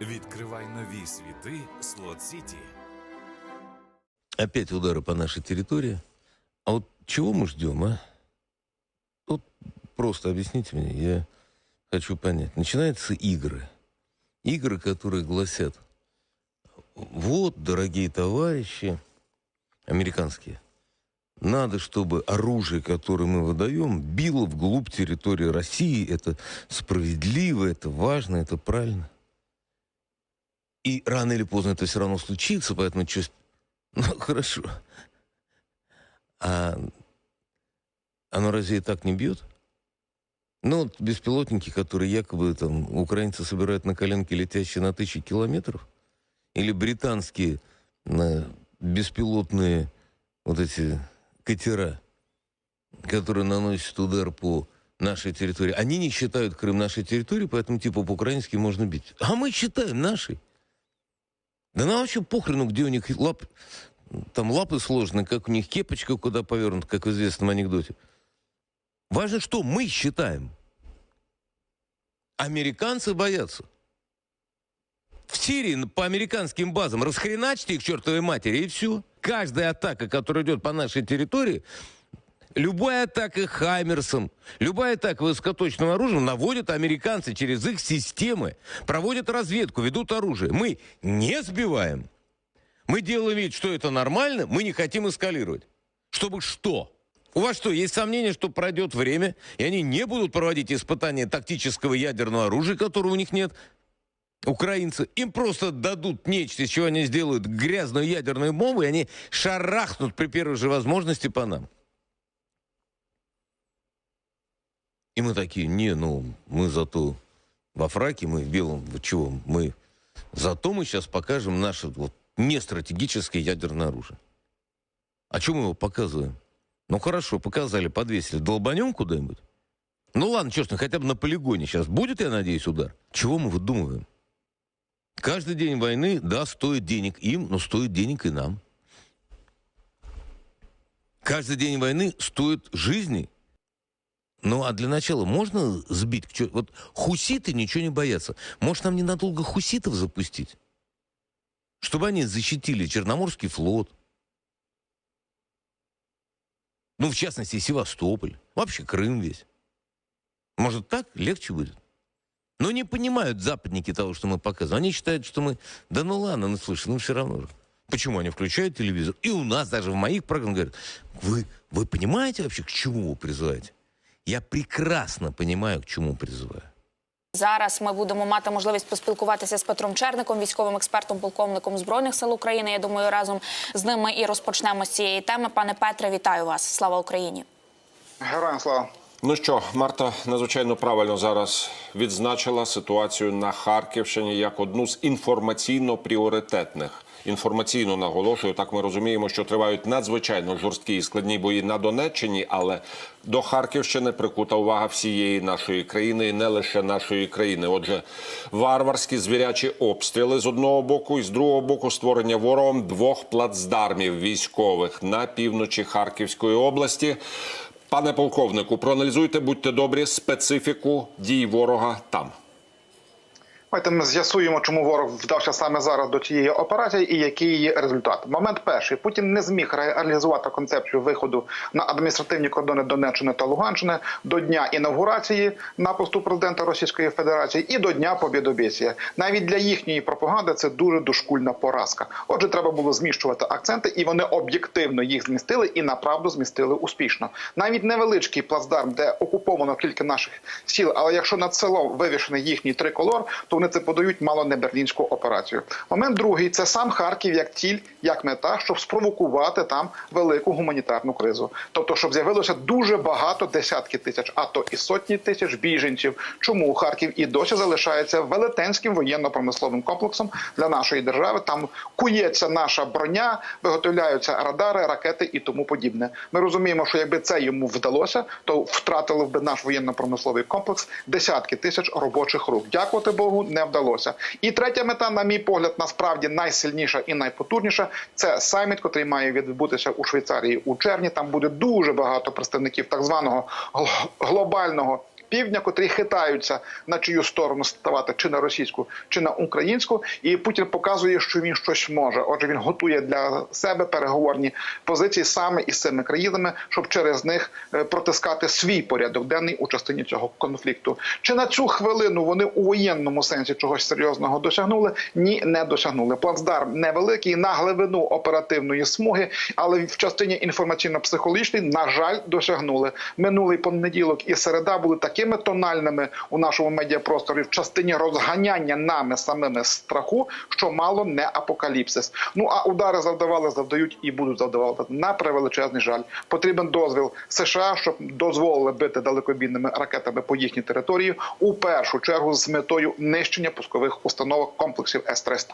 Відкривай нові світи Слот Сіті. Опять удары по нашей территории. А вот чего мы ждем, а? Вот просто объясните мне, я хочу понять. Начинаются игры. Игры, которые гласят, вот, дорогие товарищи, американские, надо, чтобы оружие, которое мы выдаем, било вглубь территории России. Это справедливо, это важно, это правильно. И рано или поздно это все равно случится, поэтому честь ну, хорошо. А оно разве и так не бьет? Ну, вот беспилотники, которые якобы там украинцы собирают на коленке, летящие на тысячи километров, или британские на беспилотные вот эти катера, которые наносят удар по нашей территории. Они не считают Крым нашей территорией, поэтому типа по-украински можно бить. А мы считаем нашей. Да нам вообще похрену, где у них лап... Там лапы сложные, как у них кепочка куда повернута, как в известном анекдоте. Важно, что мы считаем. Американцы боятся. В Сирии по американским базам расхреначьте их чертовой матери, и все. Каждая атака, которая идет по нашей территории, любая атака Хаймерсом, любая атака высокоточным оружием наводят американцы через их системы, проводят разведку, ведут оружие. Мы не сбиваем. Мы делаем вид, что это нормально, мы не хотим эскалировать. Чтобы что? У вас что, есть сомнения, что пройдет время, и они не будут проводить испытания тактического ядерного оружия, которого у них нет? Украинцы, им просто дадут нечто, из чего они сделают грязную ядерную бомбу, и они шарахнут при первой же возможности по нам. И мы такие, не, ну, мы зато во фраке, мы в белом, чего, мы... Зато мы сейчас покажем наше вот нестратегическое ядерное оружие. А что мы его показываем? Ну хорошо, показали, подвесили. Долбанем куда-нибудь? Ну ладно, честно, хотя бы на полигоне сейчас будет, я надеюсь, удар. Чего мы выдумываем? Каждый день войны, да, стоит денег им, но стоит денег и нам. Каждый день войны стоит жизни. Ну, а для начала можно сбить? Вот хуситы ничего не боятся. Может, нам ненадолго хуситов запустить? Чтобы они защитили Черноморский флот. Ну, в частности, Севастополь. Вообще Крым весь. Может, так легче будет? Но не понимают западники того, что мы показываем. Они считают, что мы... Да ну ладно, ну слушай, ну все равно же. Почему они включают телевизор? И у нас даже в моих программах говорят, вы, вы понимаете вообще, к чему вы призываете? Я прекрасно понимаю, к чему призываю. Зараз ми будемо мати можливість поспілкуватися з Петром Черником, військовим експертом, полковником збройних сил України. Я думаю, разом з ними і розпочнемо з цієї теми. Пане Петре, вітаю вас! Слава Україні! Героям слава. Ну що, Марта надзвичайно правильно зараз відзначила ситуацію на Харківщині як одну з інформаційно пріоритетних. Інформаційно наголошую, так ми розуміємо, що тривають надзвичайно жорсткі і складні бої на Донеччині, але до Харківщини прикута увага всієї нашої країни, і не лише нашої країни. Отже, варварські звірячі обстріли з одного боку, і з другого боку створення ворогом двох плацдармів військових на півночі Харківської області. Пане полковнику, проаналізуйте, будьте добрі, специфіку дій ворога там. Давайте ми з'ясуємо, чому ворог вдався саме зараз до цієї операції і який її результат. Момент перший Путін не зміг реалізувати концепцію виходу на адміністративні кордони Донеччини та Луганщини до дня інавгурації напусту президента Російської Федерації і до дня Побєдобєсія. Навіть для їхньої пропаганди це дуже дошкульна поразка. Отже, треба було зміщувати акценти, і вони об'єктивно їх змістили і направду змістили успішно. Навіть невеличкий плацдарм, де окуповано кілька наших сіл, але якщо над селом вивішений їхній триколор, то вони це подають мало не берлінську операцію. Момент другий це сам Харків як ціль, як мета, щоб спровокувати там велику гуманітарну кризу. Тобто, щоб з'явилося дуже багато десятки тисяч, а то і сотні тисяч біженців. Чому Харків і досі залишається велетенським воєнно-промисловим комплексом для нашої держави? Там кується наша броня, виготовляються радари, ракети і тому подібне. Ми розуміємо, що якби це йому вдалося, то втратили б наш воєнно-промисловий комплекс десятки тисяч робочих рук. Дякувати Богу, не вдалося. І третя мета, на мій погляд, насправді найсильніша і найпотужніша це саміт, який має відбутися у Швейцарії у червні. Там буде дуже багато представників так званого глобального півдня, котрі хитаються на чию сторону ставати чи на російську, чи на українську. І Путін показує, що він щось може. Отже, він готує для себе переговорні позиції саме із цими країнами, щоб через них е, протискати свій порядок денний у частині цього конфлікту. Чи на цю хвилину вони у воєнному сенсі чогось серйозного досягнули? Ні, не досягнули. Плацдарм невеликий на глибину оперативної смуги, але в частині інформаційно-психологічної, на жаль, досягнули. Минулий понеділок і середа були такими тональними у нашому медіапросторі в частині розганяння нами самими страху, що мало не апокаліпсис. Ну а удари завдавали, завдають і будуть завдавати на превеличезний жаль. Потрібен дозвіл США, щоб дозволили бити далекобійними ракетами по їхній території у першу чергу з метою нищення пускових установок комплексів С-300.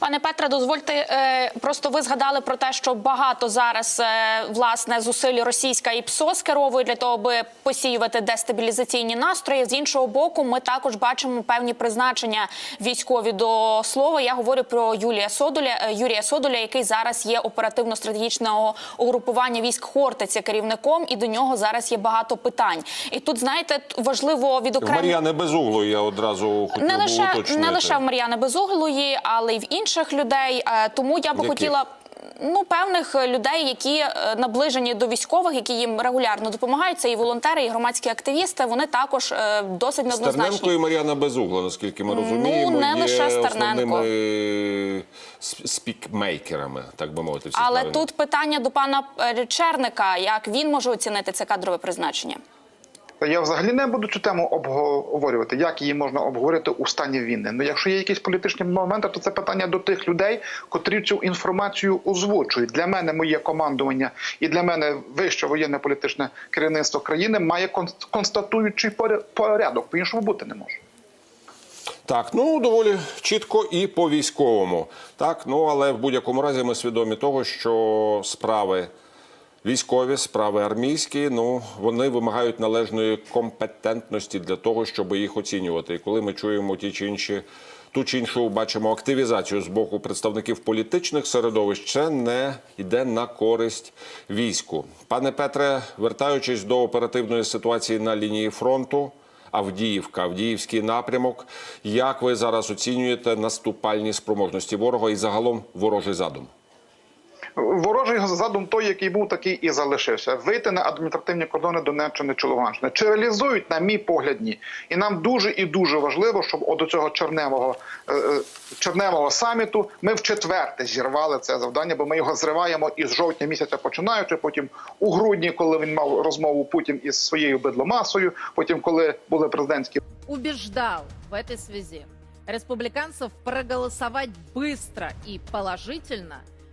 Пане Петре, дозвольте е, просто ви згадали про те, що багато зараз е, власне зусиль російська і ПСО скеровує для того, аби посіювати дестабілізаційні настрої. З іншого боку, ми також бачимо певні призначення військові до слова. Я говорю про Юлія Содоля, е, Юрія Содоля, який зараз є оперативно-стратегічного угрупування військ Хортиць є керівником, і до нього зараз є багато питань. І тут знаєте, важливо відокремити... Мар'яни Безуглої я одразу хотів не лише уточнити. не лише в Мар'яни Безуглої, але й в інших людей. Е, Тому я би Яких? хотіла. Ну, певних людей, які е, наближені до військових, які їм регулярно допомагають, це і волонтери, і громадські активісти. Вони також е, досить Стерненко неоднозначні. і Мар'яна Безугла, наскільки ми Ну, розуміємо, не є лише Стерненко. спікмейкерами, так би мовити. всі Але правильно. тут питання до пана Черника: як він може оцінити це кадрове призначення? Та Я взагалі не буду цю тему обговорювати, як її можна обговорити у стані війни. Ну, якщо є якісь політичні моменти, то це питання до тих людей, котрі цю інформацію озвучують. Для мене моє командування і для мене вище воєнне політичне керівництво країни має констатуючий поря- порядок. По іншому бути не може. Так, ну доволі чітко і по військовому. Так, ну але в будь-якому разі ми свідомі того, що справи військові, справи армійські, ну вони вимагають належної компетентності для того, щоб їх оцінювати. І коли ми чуємо ті чи інші. Ту чи іншу бачимо активізацію з боку представників політичних середовищ, це не йде на користь війську. Пане Петре, вертаючись до оперативної ситуації на лінії фронту, Авдіївка, Авдіївський напрямок. Як ви зараз оцінюєте наступальні спроможності ворога і загалом ворожий задум? Ворожий задум той, який був, такий і залишився. Вийти на адміністративні кордони Донеччини чи Луганщини. Чи реалізують, на мій погляд, ні. І нам дуже і дуже важливо, щоб до цього черневого, е, е, черневого саміту ми в четверте зірвали це завдання, бо ми його зриваємо із жовтня місяця починаючи. Потім у грудні, коли він мав розмову Путін із своєю бидломасою. Потім, коли були президентські убеждал в этой связи республиканцев проголосовать быстро и положительно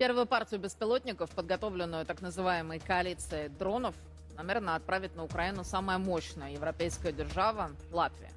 Первую партию беспилотников, подготовленную так называемой коалицией дронов, намерена отправить на Украину самая мощная европейская держава – Латвия.